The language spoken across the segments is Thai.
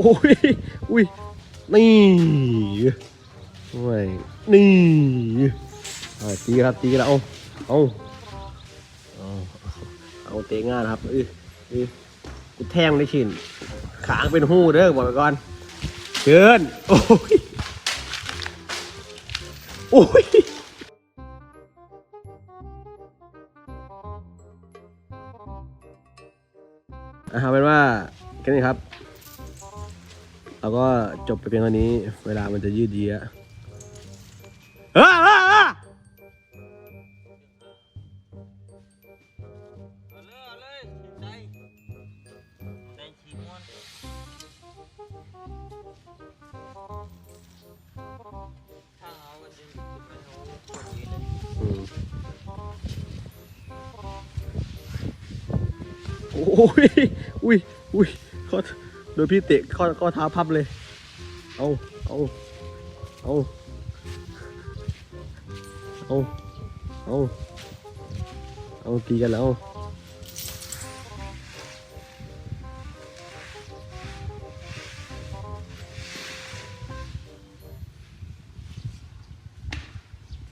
อ้ยอุ้ยนี่โอ้ยนี่ตีครับตีแล้วเอาเอาเอาเตะง่ายนครับเออเออกูแทงได้ชินขางเป็นหู้เด้อบอกไปก่อนเชิญโอ้ยโอ้ยเอาเป็นว่าแค่นี้ครับ เราก็จบไปเพียงเท่านี้ เวลามันจะยืดเยื้อเออเออะไม่เออโอ้ย ดยพี่เตะข้อข้อเท้าพับเลย เอา เอา เอา เอา เอา เอาตีกันแล้ว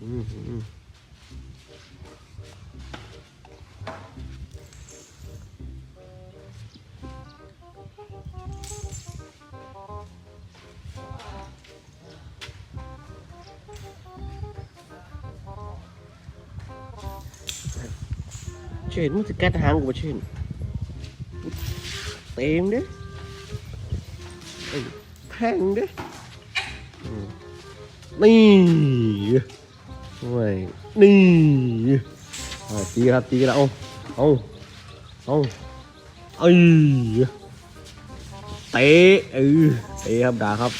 อืมอืม เช่นมึงจะกัดหางกูบ่เช่นเต็มเด้อแทงเด้อนี่โอ้ยนี่ตีครับตีกันแล้วเอาเอาเอาเอ้ยเตะเออเตะครับด่าครับ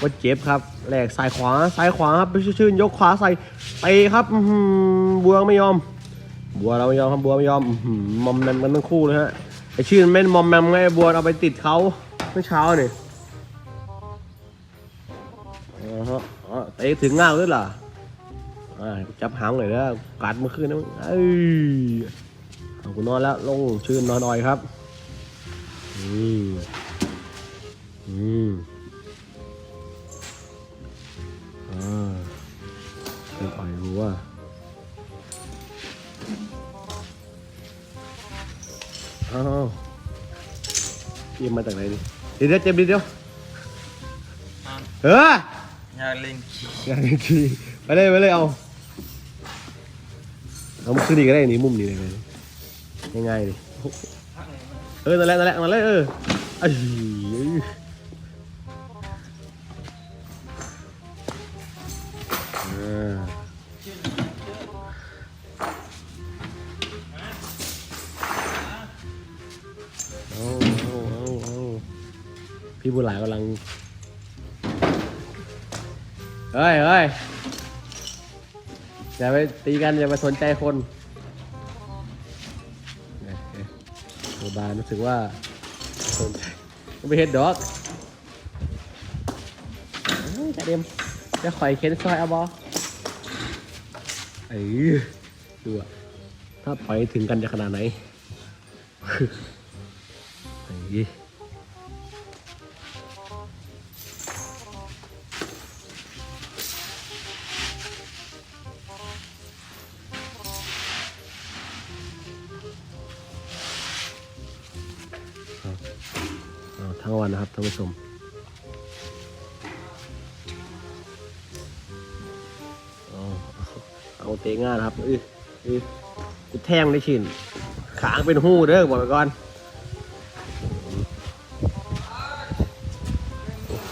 ว่าเจ็บครับแหลกซ้ายขวาซ้ายขวาครับไปชื่นยกขวาใส่เตะครับบวงไม่ยอม บัวเราไม่ยอมครับบัวไม่ยอมมอมแมมกันทั้งคู่เลยฮะไอชื่อมันเป็นมอมแมมไงบัวเอาไปติดเขาเมื่อเช้าเนี่ยอ๋อฮะเตะถึงง่าวด้วยล่ะอ่าจับหางเลยแล้วกัดเมื่อคืนนะเอ้ยเอากูนอนแล้วลงชื่นนอนอ่อยครับอืมอืมอ่าเป็นอ่อยหัว อ้าวเกมมาจากไหนนี่เดี๋ยวเดี๋ยวเจมส์เดี๋ยวเดี๋ยวอะเฮ้ยอย่าเล่นขี้อย่างนี้ทีไปเลยไปเลยเอาเอามาขึ้นดีก็ได้นี่มุมนี้เลยง่ายๆดิเออนั่นแหละนั่นแหละมาเลยเออไอ้อ่ บุหลายกำลัง เฮ้ยเฮ้ยอย่าไปตีกัน อย่าไปสนใจคนเอ๊ะเอ๊ะตัวบานรู้สึกว่าสนใจไม่เห็นดอกจ่าเดมจะข่อยเข็นซอยเอาบอเอ้ยดูอะถ้าปล่อยถึงกันจะขนาดไหนเทั้งวันนะครับท่านผู้ชมเอาเตะง่ายนะครับอืออือกูแทงได้ชินขางเป็นหู้เด้อบอกไปก่อน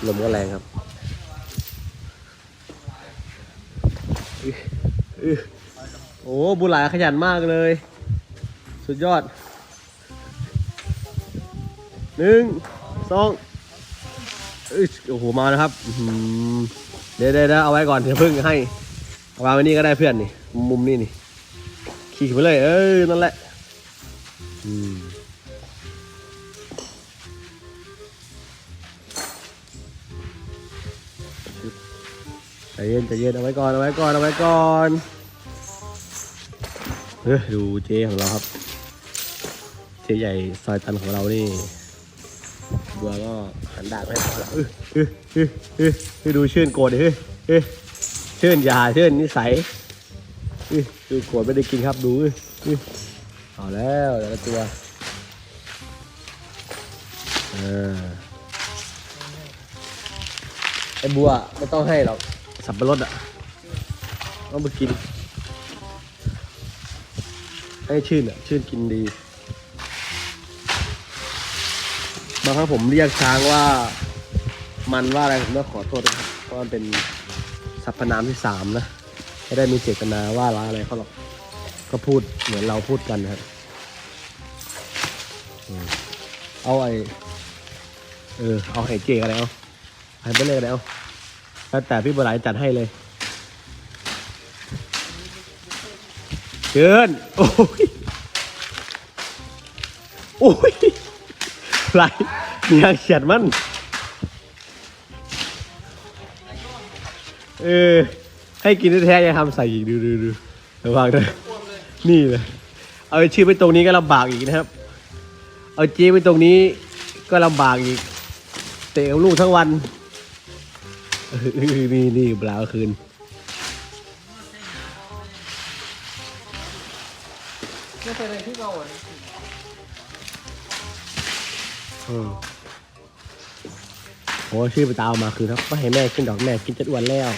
ลมก็แรงครับอืออื้อโอ้บุหลายขยันมากเลย สุดยอดหนึ่ง สองโอ้โหมาแล้วครับเดี๋ยวเดี๋ยวเอาไว้ก่อนเดี๋ยวพิ่งให้เอาวางไว้นี่ก็ได้เพื่อนนี่มุมนี่นี่ขี่ไปเลย เออนั่นแหละใจเย็นใจเย็นเอาไว้ก่อนเอาไว้ก่อนเอาไว้ก่อนเออดูเจของเราครับเจใหญ่ซอยตันของเรานี่ บัวก็หันดาบให้พอแล้วเออเออเออเออดูชื่นโกรธดิเฮ้ยเฮ้ยชื่นยาชื่นนิสัยเออดูโกรธไม่ได้กินครับดูเออเออเอาแล้วแต่ละตัวเออไอ้บัวไม่ต้องให้หรอกสับปะรดอะต้องไปกิน ให้ชื่นอะ ชื่นกินดี บางครั้งผมเรียกช้างว่ามันว่าอะไรผมต้องขอโทษนะครับเพราะมันเป็นสรรพนามที่สามนะไม่ได้มีเจตนาว่าร้ายอะไรเขาหรอกก็พูดเหมือนเราพูดกันนะครับเอาไอเออเอาไห่เจอะไรเอาไห่เบลเลยอะไรเอาแล้วแต่พี่บัวไหลจัดให้เลยเชิญโอ้ยโอ้ย ไรเนี่ยเฉียดมันเออให้กินแท้ๆย่าทำใส่อีกดูดูดูระวังด้วยนี่เลยเอาชื่อไปตรงนี้ก็ลำบากอีกนะครับ เอาเจ๊ไปตรงนี้ก็ลำบากอีก เตะลูกทั้งวันเออนี่นี่เปล่าคืน ออโอ้ชื่อไปตามเอามาคือครับไม่ให้แม่กินดอกแม่กินจัดอ้วนแล้ว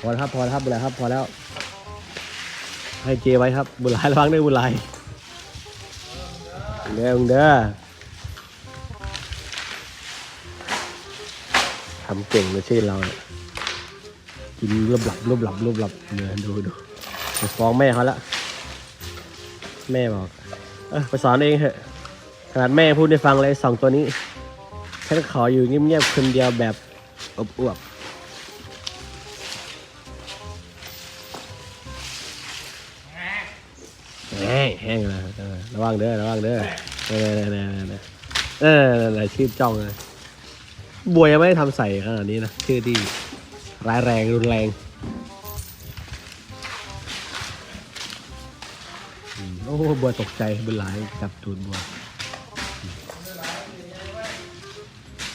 พอแล้วครับพอแล้วครับบุญหลายครับพอแล้ว ให้เจไว้ครับบุญหลายระวังด้วยบุญหลายเด้อมึงเด้อทำเก่งเลยชื่อเราเนี่ย กินรูปหลับรูปหลับรูปหลับเนี่ยดูดูไปฟ้องแม่เขาละ แม่บอก เออไปสอนเองเถอะ ขนาดแม่พูดให้ฟังเลยสองตัวนี้ ฉันขออยู่เงียบๆคนเดียวแบบอวบแห้งแห้งเลยเออระวังเด้อระวังเด้อเออเออเออเออเออเออชื่อจ้องเลยบวยังไม่ได้ทำใส่ขนาดนี้นะชื่อที่ ร้ายแรงรุนแรงโอ้บัวตกใจบุญหลายจับตูดบัว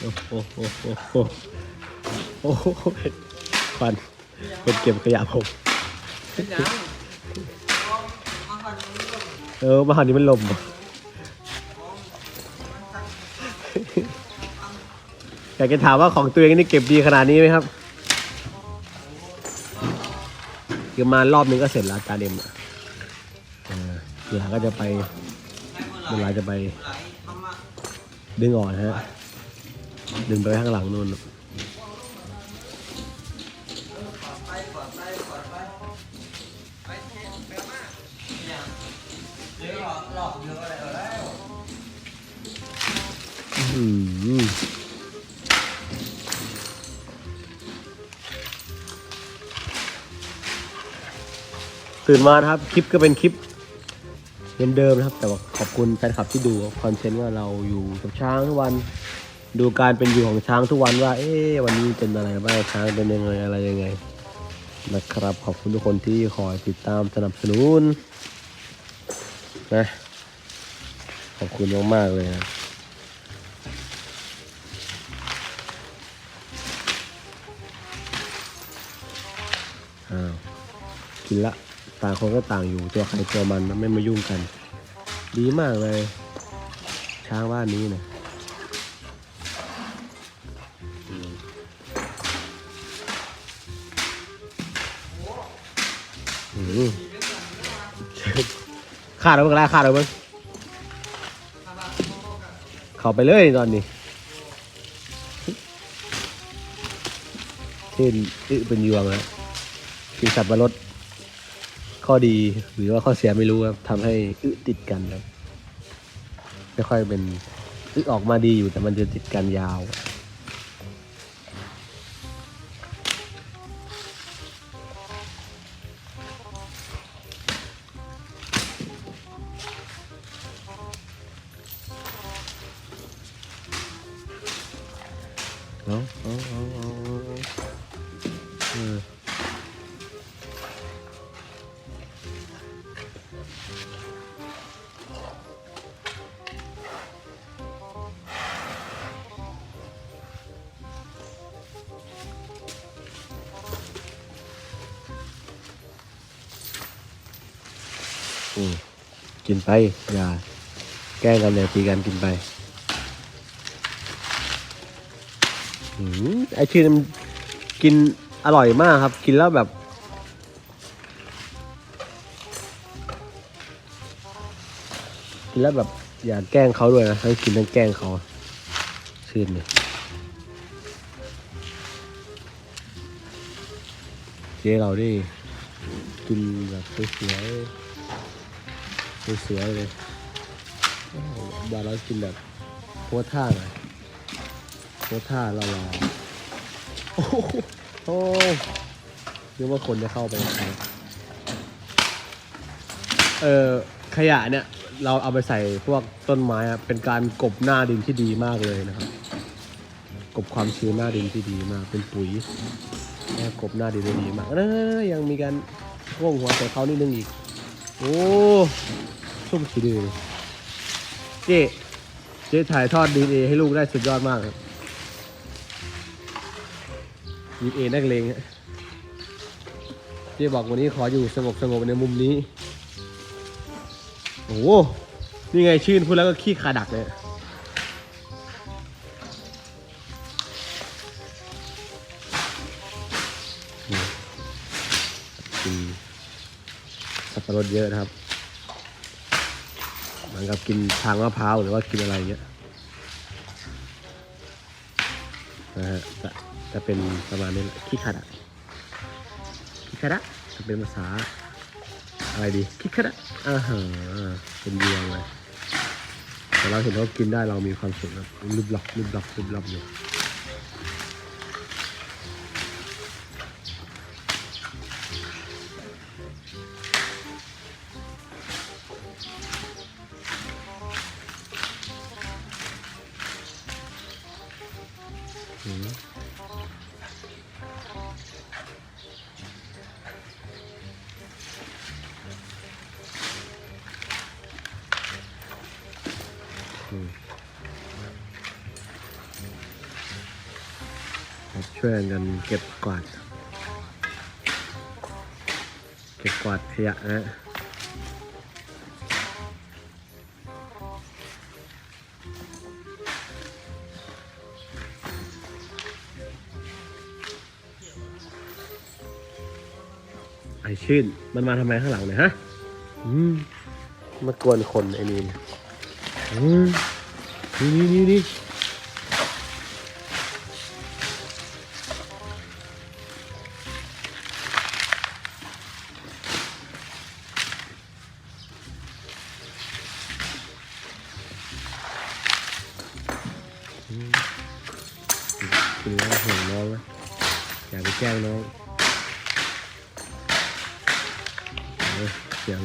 โอ้โหโอ้โหโอ้โหควันคนเก็บขยะผมเออมาหานี้มันลมอยากจะถามว่าของตัวเองนี่เก็บดีขนาดนี้ไหมครับ คือมารอบนึงก็เสร็จแล้วจานเอ็มอะเดี๋ยวก็จะไปเวลาจะไป ดึงออกนฮะ ดึงไปข้างหลังนู่นอนไปก่อนไปไปเทไปม ตื่นมานะครับ คลิปก็เป็นคลิปเดิมๆนะครับ แต่ว่าขอบคุณแฟนคลับที่ดูคอนเทนต์ว่าเราอยู่กับช้างทุกวัน ดูการเป็นอยู่ของช้างทุกวันว่า เอ๊ะวันนี้เป็นอะไรบ้างช้างเป็นยังไงอะไรยังไง นะครับ ขอบคุณทุกคนที่คอยติดตามสนับสนุนนะขอบคุณมากๆเลยนะอ้าวกินละ ต่างคนก็ต่างอยู่ตัวใครตัวมันนไม่มายุ่งกัน ดีมากเลย ช้างบ้านนี้นะอืมอืมขาดเอาเมื่อไรขาดเอาเมื่อเข้าไปเลยตอนนี้เช่นอึเป็นยวงแล้วกินสับปะรด ข้อดีหรือว่าข้อเสียไม่รู้ครับทำให้อึติดกันครับไม่ค่อยเป็นอึออกมาดีอยู่แต่มันจะติดกันยาว กินไป อย่า แกล้งกันอย่าตีกันกินไปอืมไอชื่อมันกินอร่อยมากครับ กินแล้วแบบ กินแล้วแบบ อย่าแกล้งเขาด้วยนะทั้งกินทั้งแกล้งเขาชื่นเลยเจ๊เราดิกินแบบสวยๆ สวยๆเลยบาร์เรากินแบบโพท่าหน่อยโพท่าเรารอโอ้โหนึกว่าคนจะเข้าไปใครเออขยะเนี่ยเราเอาไปใส่พวกต้นไม้อะเป็นการกบหน้าดินที่ดีมากเลยนะครับ กบความชื้นหน้าดินที่ดีมาก เป็นปุ๋ยแกบหน้าดินได้ดีมากนะยังมีการพ่วงหัวใส่เขานิดนึงอีก โอ้ชุ่มชื้ดีเลยเจ๊เจ๊ถ่ายทอดดีเอให้ลูกได้สุดยอดมากครับดีเอนักเลงฮะเจ๊บอกวันนี้ขออยู่สงบสงบๆในมุมนี้ โอ้โหนี่ไงชื่นพูดแล้วก็ขี้ขาดักเลย รดเยอะนะครับเหมือนกับกินทางมะพร้าวหรือว่ากินอะไรเงี้ยนะฮะจะจะเป็นประมาณนี้แหละขี้ขาดักขี้ขาดักจะเป็นภาษาอะไรดีคิดแค่นั้นอ่าฮะเป็นเยียงเลยแต่เราเห็นเขากินได้เรามีความสุขนะรูปหลับรูปหลับรูปหลับอยู่ ช่วยกันเก็บกวาด เก็บกวาดขยะนะ ไอชื่น มันมาทำไมข้างหลังเนี่ยฮะ อืมมากวนคนไอ้นี่เนี่ยอืมนี่นี่นี่นี่อืมกินแล้วห่วงน้องนะอย่าไปแกล้งน้อง สียง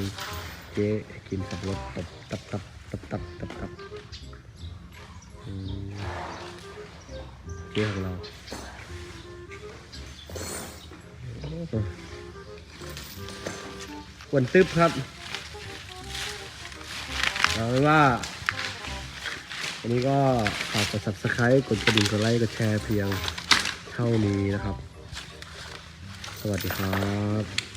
เจ๊กินสับปะรดตับตับตับตับตับตับตับอืมเจ๊ของเราวันตึ๊บครับเอาเป็นว่าวันนี้ก็ฝากกด subscribe กดกระดิ่งกดไลค์กดแชร์เพียงเท่านี้นะครับ สวัสดีครับ